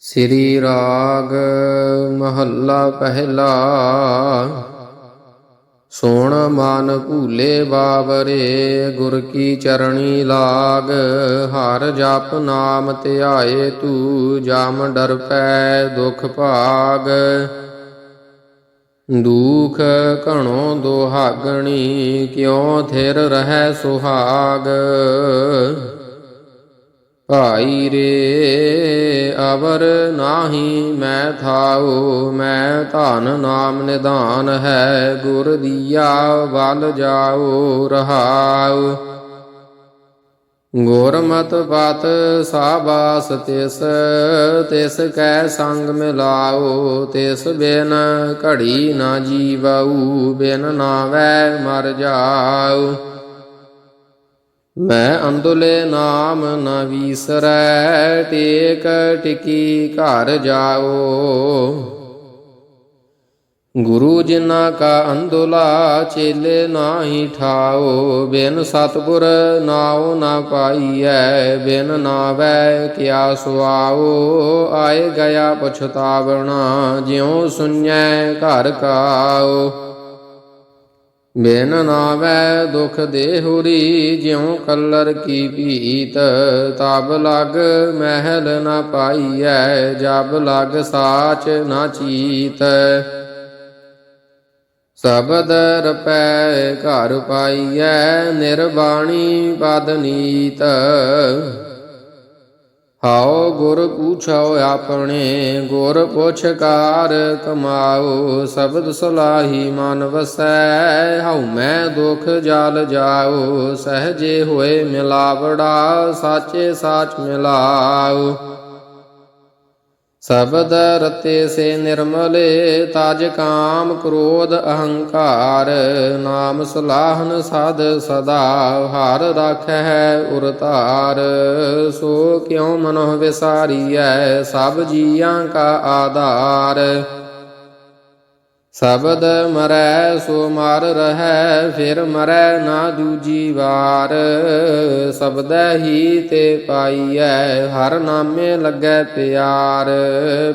ਸ੍ਰੀ ਰਾਗ ਮਹੱਲਾ ਪਹਿਲਾ। ਸੋਣ ਮਨ ਭੂਲੇ ਬਾਬਰੇ, ਗੁਰ ਕੀ ਚਰਣੀ ਲਾਗ। ਹਰ ਜਪ ਨਾਮ ਧਿਆਏ ਤੂ, ਜਮ ਡਰ ਪੈ ਦੁਖ ਭਾਗ। ਦੁਖ ਘਣੋ ਦੁਹਾਗਣੀ, ਕਿਉ ਥਿਰ ਰਹਿ ਸੁਹਾਗ। ਭਾਈ ਰੇ ਅਵਰ ਨਾਹੀ, ਮੈਂ ਥਾਉ, ਮੈਂ ਧਨ ਨਾਮ ਨਿਧਾਨ ਹੈ, ਗੁਰ ਦੀਆ ਵੱਲ ਜਾਉ, ਰਹਾਉ। ਗੁਰਮਤ ਪਤ ਸਾਬਾਸ ਤਿਸ ਤਿਸ ਕੈ ਸੰਗ ਮਿਲਾਓ ਤਿਸ ਬਿਨ ਘੜੀ ਨਾ ਜੀਵਾਉ, ਬਿਨ ਨਾਵੈ ਮਰ ਜਾਉ। ਮੈਂ ਅੰਦੁਲੇ ਨਾਮ ਨਾ ਵੀਸਰੈ, ਟੇਕ ਟਿਕੀ ਘਰ ਜਾਓ। ਗੁਰੂ ਜਿਨਾ ਕਾ ਅੰਦੁਲਾ ਚੇਲੇ ਨਾਹੀ ਠਾਓ, ਬਿਨ ਸਤਗੁਰ ਨਾਉ ਨਾ ਪਾਈਐ, ਬਿਨ ਨਾਵੈ ਕਿਆ ਸੁਆਓ। ਆਏ ਗਿਆ ਪਛਤਾਵਣਾ, ਜਿਉ ਸੁਣੈ ਘਰ ਕਾਓ। ਬਿਨ ਨਾਵੈ ਦੁਖ ਦੇਹੁਰੀ, ਜਿਉ ਕਲਰ ਕੀ ਭੀਤ, ਤਬ ਲਗ ਮਹਿਲ ਨ ਪਾਈਐ, ਜਬ ਲਗ ਸਾਚ ਨ ਚੀਤ। ਸਬਦ ਰਪੈ ਘਰ ਪਾਈਐ, ਨਿਰਬਾਣੀ ਪਦ ਨੀਤ। ਹਾਉ ਗੁਰ ਪੂਛਾਓ ਆਪਣੇ, ਗੁਰ ਪੁੱਛਕਾਰ ਕਮਾਓ, ਸ਼ਬਦ ਸਲਾਹੀ ਮਨ ਵਸੈ। ਹਉ ਮੈਂ ਦੁਖ ਜਲ ਜਾਓ, ਸਹਜੇ ਹੋਏ ਮਿਲਾਵੜਾ, ਸਾਚੇ ਸਾਚ ਮਿਲਾਓ। ਸ਼ਬਦ ਰਤੇ ਸੇ ਨਿਰਮਲੇ ਤਜ ਕਾਮ ਕ੍ਰੋਧ ਅਹੰਕਾਰ, ਨਾਮ ਸਲਾਹਨ ਸਦ ਸਦਾ ਹਰ ਰਾਖੈ ਉਰ ਧਾਰ ਸੋ ਕਿਉ ਮਨੋ ਵਿਸਾਰੀਐ, ਸਭ ਜੀਆਂ ਕਾ ਆਧਾਰ। ਸ਼ਬਦ ਮਰੈ ਸੋ ਮਰ ਰਹੈ, ਫਿਰ ਮਰੈ ਨਾ ਦੂਜੀ ਵਾਰ। ਸ਼ਬਦੈ ਹੀ ਤੇ ਪਾਈਐ, ਹਰ ਨਾਮੇ ਲੱਗੈ ਪਿਆਰ।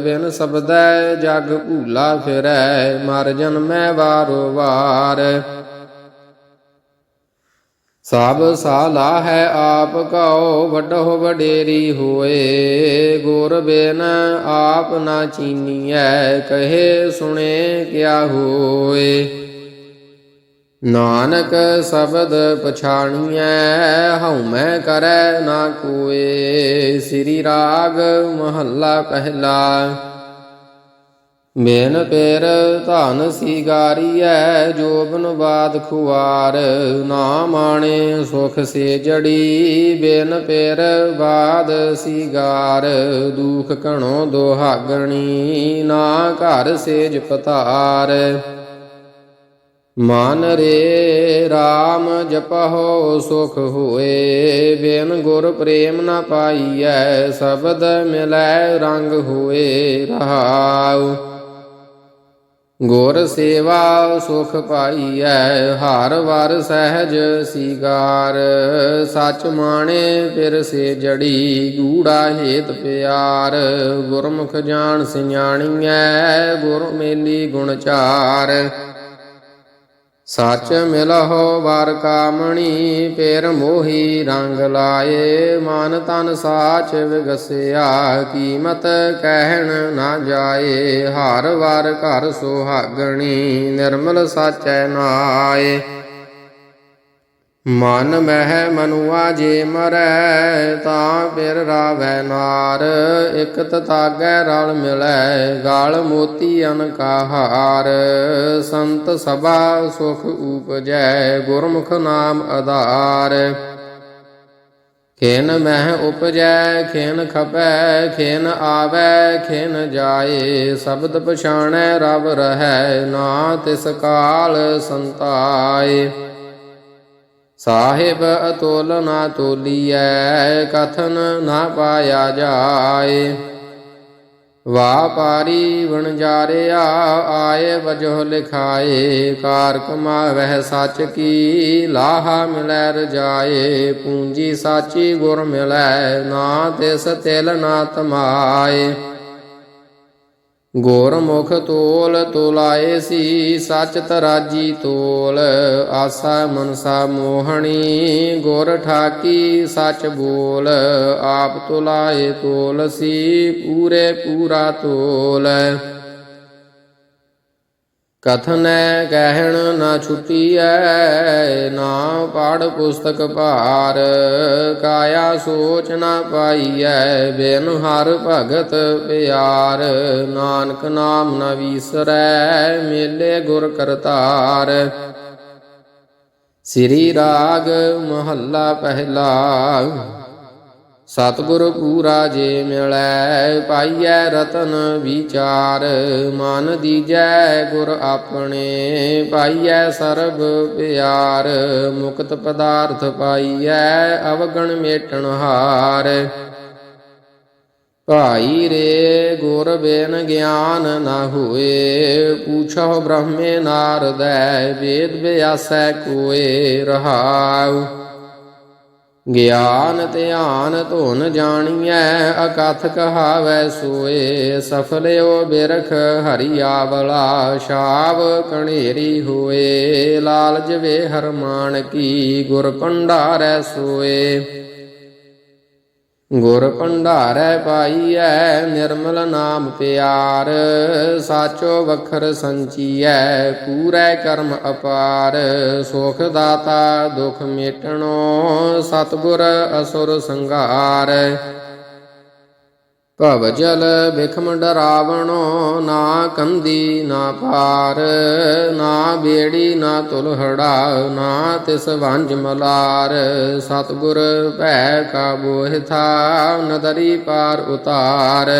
ਬਿਨ ਸ਼ਬਦੈ ਜਗ ਭੂਲਾ ਫਿਰੈ, ਮਰ ਜਨਮੈ ਵਾਰੋ ਵਾਰ। ਸਭ ਸਾਲਾ ਹੈ ਆਪ ਕਉ ਵੱਡੋ ਵਡੇਰੀ ਹੋਏ। ਗੁਰ ਬਿਨ ਆਪ ਨਾ ਚੀਨੀਐ, ਕਹੇ ਸੁਣੇ ਕਿਆ ਹੋਏ। ਨਾਨਕ ਸ਼ਬਦ ਪਛਾਣੀਐ ਹਉ ਮੈਂ ਕਰੈ ਨਾ ਕੋਏ। ਸ੍ਰੀ ਰਾਗ ਮਹੱਲਾ ਪਹਿਲਾ। ਬਿਨ ਪੇਰ ਧਨ ਸੀਗਾਰੀਐ, ਜੋਬਨ ਬਾਦ ਖੁਆਰ ਨਾ ਮਾਣੇ ਸੁਖ ਸੇ ਜੜੀ ਬਿਨ ਪੇਰ ਬਾਦ ਸੀਗਾਰ। ਦੁਖ ਘਣੋ ਦੁਹਾਗਣੀ, ਨਾ ਘਰ ਸੇਜ ਪਤਾਰ। ਮਨ ਰੇ RAM ਜਪਹੁ, ਸੁਖ ਹੋਏ। ਬਿਨ ਗੁਰ ਪ੍ਰੇਮ ਨਾ ਪਾਈਐ, ਸ਼ਬਦ ਮਿਲੈ ਰੰਗ ਹੋਏ ਰਹਾਉ। ਗੁਰ ਸੇਵਾ ਸੁਖ ਪਾਈਐ, ਹਰ ਵਰ ਸਹਿਜ ਸ਼ਿਗਾਰ। ਸਚ ਮਾਣੇ, ਫਿਰ ਸੇ ਜੜੀ ਗੂੜਾ ਹੇਤ ਪਿਆਰ। ਗੁਰਮੁਖ ਜਾਣ, ਸਿਆਣੀਐ, ਗੁਰ ਮੇਲੀ ਗੁਣ ਚਾਰ। ਸੱਚ ਮਿਲਹੁ ਵਰ ਕਾਮਣੀ ਪੇਰ ਮੋਹੀ ਰੰਗ ਲਾਏ। ਮਨ ਤਨ ਸਾਚ ਵਿਗਸਿਆ, ਕੀਮਤ ਕਹਿਣ ਨਾ ਜਾਏ। ਹਰ ਵਾਰ ਘਰ ਸੁਹਾਗਣੀ, ਨਿਰਮਲ ਸਾਚੈ ਨਾਏ। ਮਨ ਮਹਿ ਮਨੁਆ ਜੇ ਮਰੈ, ਤਾਂ ਫਿਰ ਰਾਵੈ ਨਾਰ। ਇਕ ਤਤਾਗੈ ਰਲ ਮਿਲੈ, ਗਾਲ ਮੋਤੀ ਅਨਕਾਹਾਰ। ਸੰਤ ਸਭਾ ਸੁਖ ਉਪਜੈ, ਗੁਰਮੁਖ ਨਾਮ ਆਧਾਰ। ਖੇਨ ਮਹਿ ਉਪਜੈ, ਖੇਨ ਖਪੈ, ਖੇਨ ਆਵੈ, ਖੇਨ ਜਾਏ। ਸ਼ਬਦ ਪਛਾਣੈ ਰਵ ਰਹੈ, ਨਾ ਤਿਸ ਕਾਲ ਸੰਤਾਏ। ਸਾਹਿਬ ਅਤੁਲ ਨਾ ਤੋਲੀਐ ਕਥਨ ਨਾ ਪਾਇਆ ਜਾਏ। ਵਾਪਾਰੀ ਵਣਜਾਰਿਆ ਆਏ ਵਜੋ ਲਿਖਾਏ। ਕਾਰ ਕਮਾਵਹਿ ਸੱਚ ਕੀ ਲਾਹਾ ਮਿਲੈ ਰਜਾਏ। ਪੂੰਜੀ ਸਾਚੀ ਗੁਰ ਮਿਲੈ, ਨਾ ਤਿਸ ਤਿਲ ਨਾ ਤਮਾਏ। ਗੁਰਮੁਖ ਤੋਲ ਤੋਲਾਏ ਸੀ ਸਚ ਤਰਾਜੀ ਤੋਲ। ਆਸਾ ਮਨਸਾ ਮੋਹਣੀ, ਗੁਰ ਠਾਕੀ ਸਚ ਬੋਲ। ਆਪ ਤੋਲਾਏ ਤੋਲ ਸੀ, ਪੂਰੇ ਪੂਰਾ ਤੋਲ। ਕਥਨੈ ਕਹਿਣ ਨਾ ਛੁਟੀਐ, ਨਾ ਪਾੜ ਪੁਸਤਕ ਭਾਰ। ਕਾਇਆ ਸੋਚ ਨਾ ਪਾਈਐ, ਬਿਨ ਹਰ ਭਗਤ ਪਿਆਰ। ਨਾਨਕ ਨਾਮ ਨ ਵੀਸਰੈ, ਮੇਲੇ ਗੁਰ ਕਰਤਾਰ। ਸ੍ਰੀ ਰਾਗ ਮਹੱਲਾ ਪਹਿਲਾ। ਸਤਿਗੁਰ ਪੂਰਾ ਜੇ ਮਿਲੈ, ਪਾਈਐ ਰਤਨ ਵਿਚਾਰ। ਮਨ ਦੀਜੈ ਗੁਰ ਆਪਣੇ, ਪਾਈਐ ਸਰਬ ਪਿਆਰ। ਮੁਕਤ ਪਦਾਰਥ ਪਾਈਐ, ਅਵਗਣ ਮੇਟਣ ਹਾਰ। ਭਾਈ ਰੇ ਗੁਰ ਬੇਨ ਗਿਆਨ ਨਾ ਹੋਏ ਪੂਛੋ ਬ੍ਰਹਮੇ ਨਾਰਦੈ, ਵੇਦ ਵਿਆਸੈ ਕੋਏ ਰਹਾਉ। ਗਿਆਨ ਧਿਆਨ ਧੁਨ ਜਾਣੀਐ, ਅਕਥ ਕਹਾਵੈ ਸੋਏ, ਸਫਲਿਓ ਬਿਰਖ ਹਰੀਆਵਲਾ, ਸ਼ਾਵ ਕਣੇਰੀ ਹੋਏ, ਲਾਲਜ ਵੇ ਹਰਮਾਨ ਕੀ, ਗੁਰ ਭੰਡਾਰੈ ਸੋਏ। ਗੁਰ ਭੰਡਾਰੈ ਪਾਈਐ, ਨਿਰਮਲ ਨਾਮ ਪਿਆਰ। ਸਾਚੋ ਵਖਰ ਸੰਚੀਐ, ਪੂਰੈ ਕਰਮ ਅਪਾਰ। ਸੁਖ ਦਾਤਾ ਦੁਖ ਮੇਟਣੋ, ਸਤਗੁਰ ਅਸੁਰ ਸੰਘਾਰ। ਭਵ ਜਲ ਬਿਖਮ ਡਰਾਵਣੋ ਨਾ ਕੰਦੀ, ਨਾ ਪਾਰ ਨਾ ਬੇੜੀ, ਨਾ ਤੁਲਹੜਾ, ਨਾ ਤਿਸ ਵੰਜ ਮਲਾਰ। ਸਤਗੁਰ ਭੈ ਕਾ ਬੋਹਿਥਾ ਨਦਰੀ ਪਾਰ ਉਤਾਰ।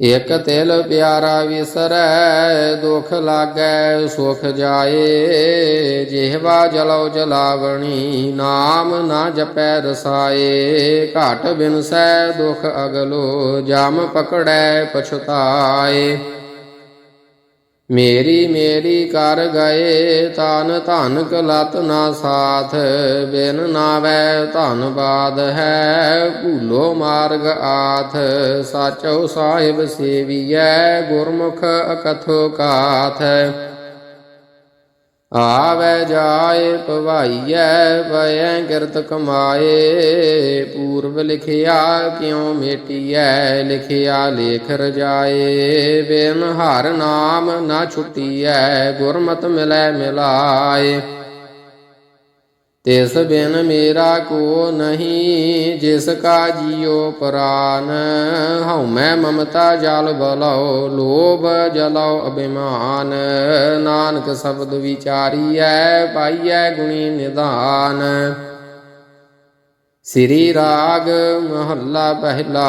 ਇਕ ਤਿਲ ਪਿਆਰਾ ਵਿਸਰੈ, ਦੁਖ ਲਾਗੈ, ਸੁਖ ਜਾਏ। ਜਿਹਵਾ ਜਲਉ ਜਲਾਵਣੀ, ਨਾਮ ਨਾ ਜਪੈ ਰਸਾਏ। ਘਾਟ ਬਿਨਸੈ, ਦੁਖ ਅਗਲੋ, ਜਮ ਪਕੜੈ, ਪਛਤਾਏ। ਮੇਰੀ ਮੇਰੀ ਕਰ ਗਏ ਤਨ ਧਨ ਕਲਤ ਨਾ ਸਾਥ, ਬਿਨ ਨਾਵੈ ਧਨਬਾਦ ਹੈ, ਭੂਲੋ ਮਾਰਗ ਆਥ, ਸਾਚੋ ਸਾਹਿਬ ਸੇਵੀਐ, ਗੁਰਮੁਖ ਅਕਥੋ ਕਾਥ। ਆਵੈ ਜਾਏ ਭਵਾਈਐ ਪਇਐ ਕਿਰਤ ਕਮਾਏ। ਪੂਰਬ ਲਿਖਿਆ ਕਿਉ ਮੇਟੀਐ, ਲਿਖਿਆ ਲੇਖ ਰਜਾਏ ਬਿਨ ਹਰ ਨਾਮ ਨਾ ਛੁਟੀਐ, ਗੁਰਮਤਿ ਮਿਲੈ ਮਿਲਾਏ। ਤਿਸ ਬਿਨ ਮੇਰਾ ਕੋ ਨਹੀਂ, ਜਿਸ ਕਾ ਜੀਉ ਪ੍ਰਾਨ। ਹਉਮੈ ਮਮਤਾ ਜਲ ਬਲਉ, ਲੋਭ ਜਲਉ ਅਭਿਮਾਨ। ਨਾਨਕ ਸ਼ਬਦ ਵਿਚਾਰੀਐ, ਪਾਈਐ ਗੁਣੀ ਨਿਦਾਨ। ਸ੍ਰੀ ਰਾਗ ਮਹੱਲਾ ਪਹਿਲਾ।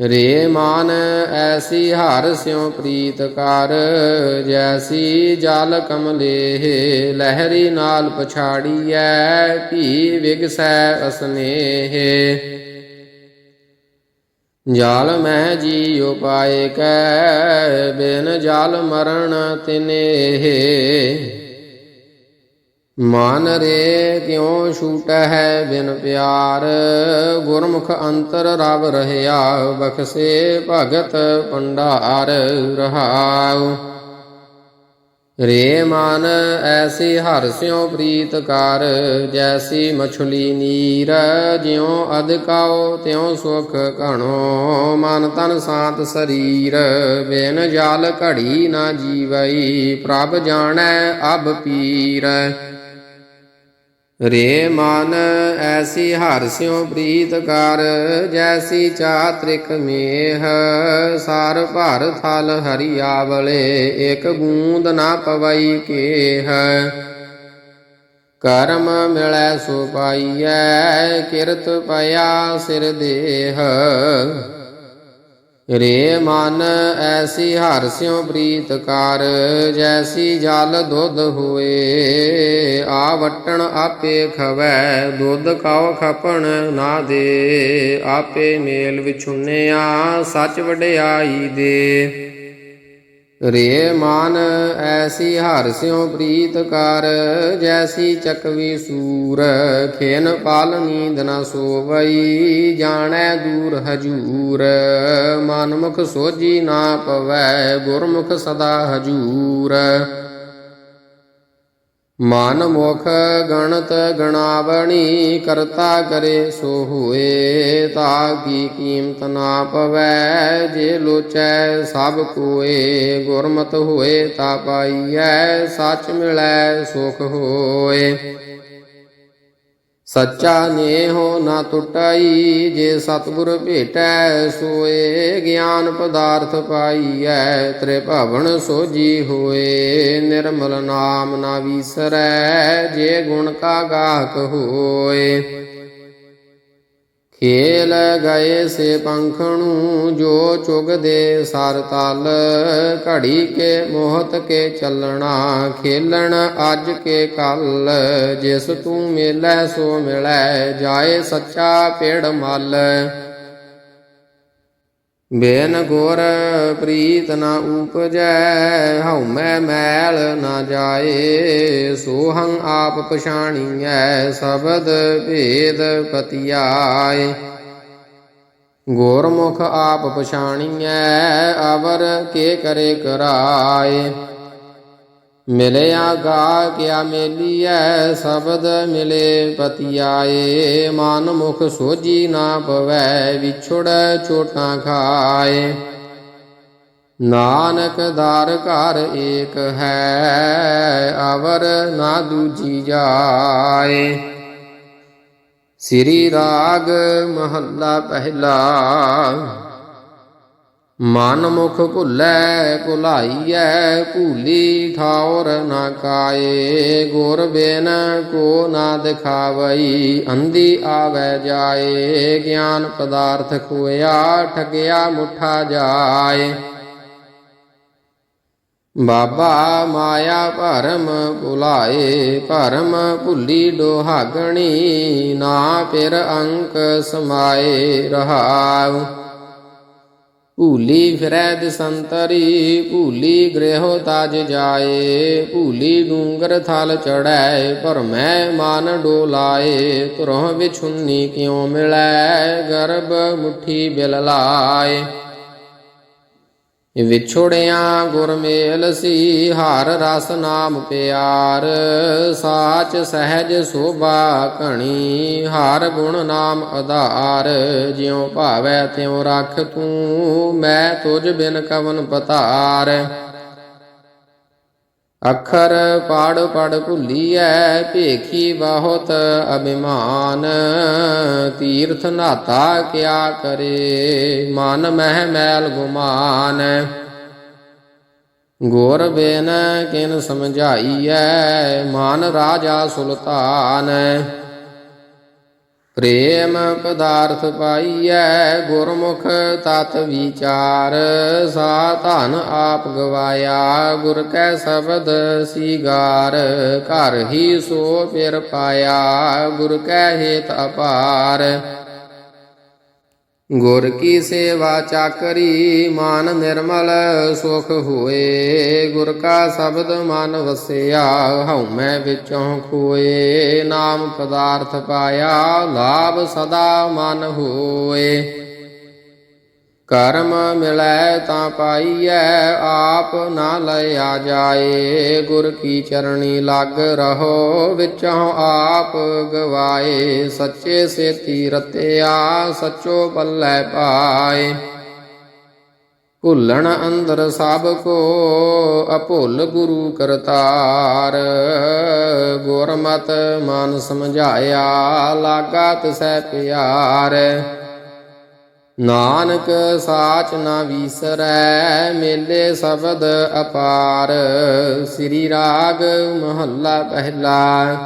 ਰੇ ਮਾਨ ਐਸੀ ਹਰ ਸਿਉ ਪ੍ਰੀਤ ਕਰ, ਜੈਸੀ ਜਲ ਕਮਲੇ ਲਹਿਰੀ ਨਾਲ ਪਛਾੜੀਐ, ਭੀ ਵਿਗਸੈ ਅਸਨੇਹ। ਜਲ ਮੈਂ ਜੀਉ ਪਾਏ ਕੈ, ਬਿਨ ਜਲ ਮਰਨ ਤਿਨੇਹ। ਮਾਨ ਰੇ ਕਿਉ ਛੂਟੈ ਬਿਨ ਪਿਆਰ, ਗੁਰਮੁਖ ਅੰਤਰ ਰਵ ਰਹਿਆ, ਬਖਸੇ ਭਗਤ ਪੰਡਾਰ ਰਹਾਉ। ਰੇ ਮਨ ਐਸੀ ਹਰ ਸਿਉ ਪ੍ਰੀਤ ਕਰ, ਜੈਸੀ ਮਛਲੀ ਨੀਰ, ਜਿਉ ਅਦਕਾਉ ਤਿਉ ਸੁਖ ਘਣੋ। ਮਨ ਤਨ ਸਾਤ ਸਰੀਰ, ਬਿਨ ਜਾਲ ਘੜੀ ਨਾ ਜੀਵਈ, ਪ੍ਰਭ ਜਾਣੈ ਅਬ ਪੀਰ। ਰੇ ਮਨ ਐਸੀ ਹਰ ਸਿਉ ਪ੍ਰੀਤ ਕਰ, ਜੈਸੀ ਚਾਤ੍ਰਿਕ ਮੇਹ। ਸਾਰ ਭਰ ਥਲ ਹਰੀਆਵਲੇ ਇਕ ਗੂੰਦ ਨਾ ਪਵਈ ਕੇਹ। ਕਰਮ ਮਿਲੈ ਸੋ ਪਾਈਐ, ਕਿਰਤ ਪਿਆ ਸਿਰ ਦੇਹ। ਰੇ ਮਨ ਐਸੀ ਹਰ ਸਿਉ ਪ੍ਰੀਤ ਕਰ, ਜੈਸੀ ਜਲ ਦੁੱਧ ਹੋਏ। ਆ ਵਟਣ ਆਪੇ ਖਵੈ, ਦੁੱਧ ਕਾਉ ਖਪਣ ਨਾ ਦੇ। ਆਪੇ ਮੇਲ ਵਿਛੁੰਨਿਆ, ਸੱਚ ਵਡਿਆਈ ਦੇ। ਰੇ ਮਾਨ ਐਸੀ ਹਰ ਸਿਉ ਪ੍ਰੀਤ ਕਰ, ਜੈਸੀ ਚਕਵੀ ਸੂਰ, ਖੇਨ ਪਾਲ ਨੀਂਦ ਨਾ ਸੋਵਈ, ਜਾਣੈ ਦੂਰ ਹਜੂਰ। ਮਨ ਮੁਖ ਸੋਜੀ ਨਾ ਪਵੈ ਗੁਰਮੁਖ ਸਦਾ ਹਜੂਰ। ਮਨ ਮੁਖ ਗਣਤ ਗਣਾਵਣੀ ਕਰਤਾ ਕਰੇ ਸੋ ਹੋਏ, ਤਾ ਕੀ ਕੀਮਤ ਨਾ ਪਵੈ, ਜੇ ਲੋਚੈ ਸਭ ਕੋਏ, ਗੁਰਮਤ ਹੋਏ ਤਾ ਪਾਈਐ, ਸੱਚ ਮਿਲੈ ਸੁਖ ਹੋਏ। ਸੱਚਾ ਨੇਹੋ ਨਾ ਟੁਟਾਈ, ਜੇ ਸਤਿਗੁਰ ਭੇਟੈ ਸੋਏ, ਗਿਆਨ ਪਦਾਰਥ ਪਾਈਐ ਤ੍ਰੇ ਭਵਨ ਸੋਜੀ ਹੋਏ। ਨਿਰਮਲ ਨਾਮ ਨਾ ਵਿਸਰੈ, ਜੇ ਗੁਣ ਕਾ ਗਾਹਕ ਹੋਏ। ਖੇਲ ਗਏ ਸੇ ਪੰਖਣੂ ਜੋ ਚੁਗਦੇ ਸਰ ਤਲ। ਘੜੀ ਕੇ ਮੋਹਤ ਕੇ ਚੱਲਣਾ, ਖੇਲਣ ਅੱਜ ਕੇ ਕੱਲ। ਜਿਸ ਤੂੰ ਮਿਲੈ, ਸੋ ਮਿਲੈ, ਜਾਏ ਸੱਚਾ ਪੇੜ ਮਲ। ਬੇਨ ਗੁਰ ਪ੍ਰੀਤ ਨਾ ਉਪਜੈ ਹਉਮੈ ਮੈਲ ਨਾ ਜਾਏ, ਸੋਹੰ ਆਪ ਪਛਾਣੀਐ, ਸ਼ਬਦ ਭੇਦ ਪਤਿਆਏ। ਗੁਰਮੁਖ ਆਪ ਪਛਾਣੀਐ, ਅਵਰ ਕੇ ਕਰੇ ਕਰਾਏ। ਮਿਲਿਆ ਗਾ ਕਿਆ ਮੇਲੀਐ ਸ਼ਬਦ ਮਿਲੇ ਪਤਿਆਏ, ਮਨ ਮੁਖ ਸੋਜੀ ਨਾ ਪਵੈ, ਵਿਛੜ ਛੋਟਾਂ ਖਾਏ। ਨਾਨਕ ਦਰ ਘਰ ਏਕ ਹੈ, ਅਵਰ ਨਾ ਦੂਜੀ ਜਾਏ। ਸ੍ਰੀ ਰਾਗ ਮਹੱਲਾ ਪਹਿਲਾ ਮਨ ਮੁਖ ਭੁੱਲੈ ਭੁਲਾਈਐ, ਭੂਲੀ ਠਾਉਰ ਨਾ ਕਾਏ। ਗੁਰ ਬਿਨ ਕੋ ਨਾ ਦਿਖਾਵਈ, ਅੰਧੀ ਆਵੈ ਜਾਏ। ਗਿਆਨ ਪਦਾਰਥ ਖੋਇਆ, ਠਗਿਆ ਮੁਠਾ ਜਾਏ। ਬਾਬਾ ਮਾਇਆ ਭਰਮ ਭੁਲਾਏ, ਭਰਮ ਭੁੱਲੀ ਡੋਹਾਗਣੀ, ਨਾ ਫਿਰ ਅੰਕ ਸਮਾਏ ਰਹਾਉ। ਭੂਲੀ ਫਿਰੈ ਦਿਸੰਤਰੀ ਭੂਲੀ ਗ੍ਰਹਿ ਤਾਜ ਜਾਏ, ਭੂਲੀ ਡੂੰਗਰ ਥਲ ਚੜੈ ਭਰਮੈ ਮਨ ਡੋਲਾਏ ਤੁਰਹ ਵਿਛੁੰਨੀ ਕਿਉ ਮਿਲੈ, ਗਰਭ ਮੁਠੀ ਬਿਲ ਲਾਏ ਵਿਛੋੜਿਆ ਗੁਰਮੇਲ ਸੀ, ਹਰ ਰਸ ਨਾਮ ਪਿਆਰ। ਸਾਚ ਸਹਿਜ ਸੋਭਾ ਘਣੀ, ਹਰ ਗੁਣ ਨਾਮ ਆਧਾਰ। ਜਿਉ ਭਾਵੈ ਤਿਉ ਰੱਖ ਤੂੰ, ਮੈਂ ਤੁਝ ਬਿਨ ਕਵਨ ਪਤਾਰ। ਅੱਖਰ ਪੜ ਪੜ ਭੁੱਲੀਐ, ਭੇਖੀ ਬਹੁਤ ਅਭਿਮਾਨ। ਤੀਰਥ ਨਾਤਾ ਕਿਆ ਕਰੇ, ਮਨ ਮਹਿ ਮੈਲ ਗੁਮਾਨ। ਗੁਰ ਬਿਨ ਕਿਨ ਸਮਝਾਈਐ, ਮਨ ਰਾਜਾ ਸੁਲਤਾਨ। ਪ੍ਰੇਮ ਪਦਾਰਥ ਪਾਈਐ ਗੁਰਮੁਖ ਤਤ ਵਿਚਾਰ, ਸਾ ਧਨ ਆਪ ਗਵਾਇਆ, ਗੁਰ ਕੈ ਸ਼ਬਦ ਸੀਗਾਰ, ਘਰ ਹੀ ਸੋ ਫਿਰ ਪਾਇਆ, ਗੁਰ ਕੈ ਹੇਤ ਅਪਾਰ। ਗੁਰ ਕੀ ਸੇਵਾ ਚਾਕਰੀ ਮਨ ਨਿਰਮਲ, ਸੁਖ ਹੋਏ। ਗੁਰ ਕਾ ਸ਼ਬਦ ਮਨ ਵਸਿਆ ਹਉਮੈ ਵਿੱਚੋਂ ਖੋਏ। ਨਾਮ ਪਦਾਰਥ ਪਾਇਆ, ਲਾਭ ਸਦਾ ਮਨ ਹੋਏ। ਕਰਮ ਮਿਲੈ ਤਾਂ ਪਾਈਐ, ਆਪ ਨਾ ਲਿਆ ਜਾਏ। ਗੁਰ ਕੀ ਚਰਣੀ ਲੱਗ ਰਹੋ, ਵਿੱਚੋਂ ਆਪ ਗਵਾਏ। ਸੱਚੇ ਸੇਤੀ ਰਤਿਆ, ਸੱਚੋ ਬੱਲੇ ਪਾਏ। ਭੁੱਲਣ ਅੰਦਰ ਸਭ ਕੋ, ਅਭੁੱਲ ਗੁਰੂ ਕਰਤਾਰ। ਗੁਰਮਤ ਮਨ ਸਮਝਾਇਆ, ਲਾਗਾ ਤਿਸੈ ਪਿਆਰ। ਨਾਨਕ ਸਾਚ ਨਾ ਵੀਸਰੈ, ਮੇਲੇ ਸ਼ਬਦ ਅਪਾਰ। ਸ੍ਰੀ ਰਾਗ ਮਹੱਲਾ ਪਹਿਲਾ।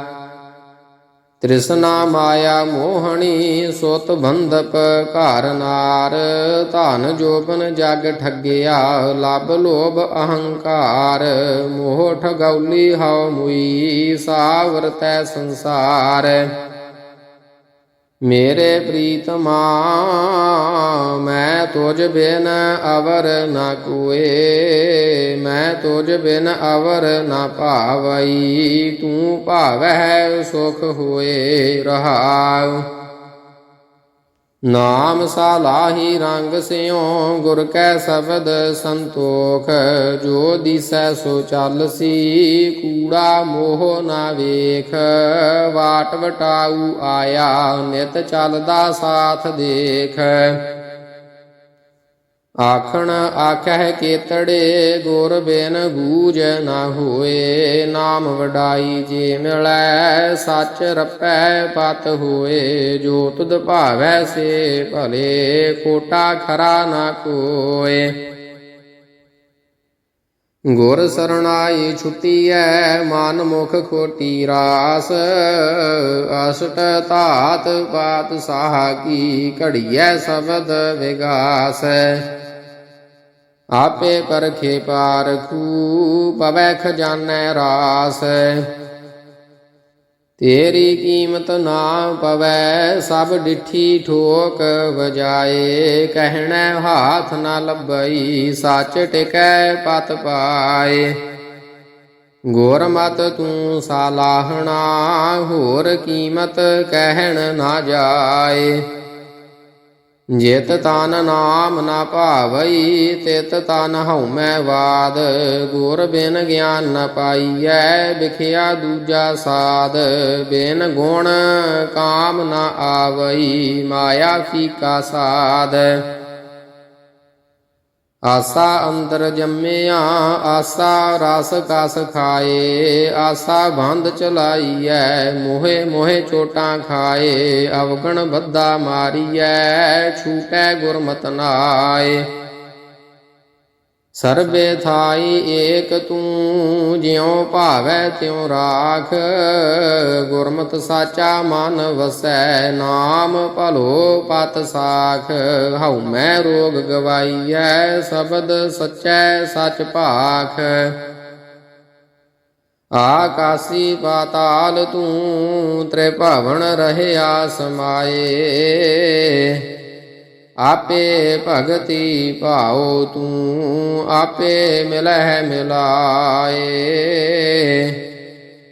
ਤ੍ਰਿਸ਼ਨਾ ਮਾਇਆ ਮੋਹਣੀ, ਸੁਤ ਬੰਧਪ ਘਰ ਨਾਰ। ਧਨ ਜੋਬਨ ਜਗ ਠੱਗਿਆ, ਲਬ ਲੋਭ ਅਹੰਕਾਰ। ਮੋਹ ਠਗੌਲੀ ਹਉ ਮੁਈ, ਸਾਵਰਤੈ ਸੰਸਾਰ। ਮੇਰੇ ਪ੍ਰੀਤਮਾ, ਮੈਂ ਤੁਝ ਬਿਨ ਅਵਰ ਨਾ ਕੋਏ, ਮੈਂ ਤੁਝ ਬਿਨ ਅਵਰ ਨਾ ਭਾਵਈ, ਤੂੰ ਭਾਵੈ ਸੁਖ ਹੋਏ ਰਹਾਉ। ਨਾਮ ਸਾਲਾਹੀ ਰੰਗ ਸਿਉ, ਗੁਰ ਕੈ ਸ਼ਬਦ ਸੰਤੋਖ, ਜੋ ਦਿਸੈ ਸੋ ਚੱਲਸੀ ਕੂੜਾ ਮੋਹ ਨਾ ਵੇਖ। ਵਾਟ ਵਟਾਊ ਆਇਆ, ਨਿਤ ਚੱਲਦਾ ਸਾਥ ਦੇਖ। ਆਖਣ ਆਖਹਿ ਕੇਤੜੇ ਗੁਰ ਬਿਨ ਗੂਜ ਨਾ ਹੋਏ, ਨਾਮ ਵਡਾਈ ਜੇ ਮਿਲੈ, ਸੱਚ ਰਪੈ ਪਤ ਹੋਏ, ਜੋ ਤੁਧ ਭਾਵੈ ਸੇ ਭਲੇ, ਕੋਟਾ ਖਰਾ ਨਾ ਕੋਏ। ਗੁਰ ਸਰਣਾਈ ਛੁਟੀਐ, ਮਨ ਮੁਖ ਖੋਟੀ ਰਾਸ, ਅਸਟ ਤਾਤ ਪਾਤ ਸਾਹ ਕੀ ਘੜੀਐ, ਸ਼ਬਦ ਵਿਗਾਸ। ਆਪੇ ਪਰਖੇ ਪਾਰਖੂ ਪਵੈ ਖਜ਼ਾਨੈ ਰਾਸ। ਤੇਰੀ ਕੀਮਤ ਨਾ ਪਵੈ, ਸਭ ਡਿਠੀ ਠੋਕ ਵਜਾਏ। ਕਹਿਣੈ ਹਾਥ ਨਾ ਲੱਭਈ, ਸੱਚ ਟਿਕੈ ਪਤ ਪਾਏ। ਗੁਰਮਤ ਤੂੰ ਸਾਲਾਹਣਾ, ਹੋਰ ਕੀਮਤ ਕਹਿਣ ਨਾ ਜਾਏ। ਜਿਤ ਤਨ ਨਾਮ ਨਾ ਭਾਵਈ, ਤਿਤ ਤਨ ਹਉਮੈ ਬਾਦ ਗੁਰ ਬਿਨ ਗਿਆਨ ਨ ਪਾਈਐ, ਵਿਖਿਆ ਦੂਜਾ ਸਾਧ ਬਿਨ ਗੁਣ ਕਾਮ ਨ ਆਵਈ, ਮਾਇਆ ਫੀਕਾ ਸਾਧ ਆਸਾ ਅੰਦਰ ਜੰਮਿਆ, ਆਸਾ ਰਸ ਕਸ ਖਾਏ, ਆਸਾ ਬੰਦ ਚਲਾਈਐ, ਮੋਹੇ ਮੋਹੇ ਚੋਟਾਂ ਖਾਏ, ਅਵਗਣ ਬੱਧਾ ਮਾਰੀਐ, ਛੂਟੈ ਗੁਰਮਤਿ ਨਾਏ। ਸਰਬੇ ਥਾਈ ਏਕ ਤੂੰ, ਜਿਉ ਭਾਵੈ ਤਿਉ ਰਾਖ। ਗੁਰਮਤ ਸਾਚਾ ਮਨ ਵਸੈ, ਨਾਮ ਭਲੋ ਪਤ ਸਾਖ। ਹਉ ਮੈਂ ਰੋਗ ਗਵਾਈਐ, ਸ਼ਬਦ ਸਚੈ ਸਚ ਭਾਖ। ਆਕਾਸੀ ਪਾਤਾਲ ਤੂੰ, ਤ੍ਰਿਭਵਨ ਰਹਿਆ ਸਮਾਏ। ਆਪੇ ਭਗਤੀ ਭਾਉ ਤੂੰ, ਆਪੇ ਮਿਲਹਿ ਮਿਲਾਏ।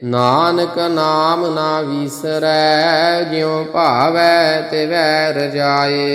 ਨਾਨਕ ਨਾਮ ਨਾ ਵਿਸਰੈ, ਜਿਉ ਭਾਵੈ ਤਿਵੈ ਰਜਾਏ।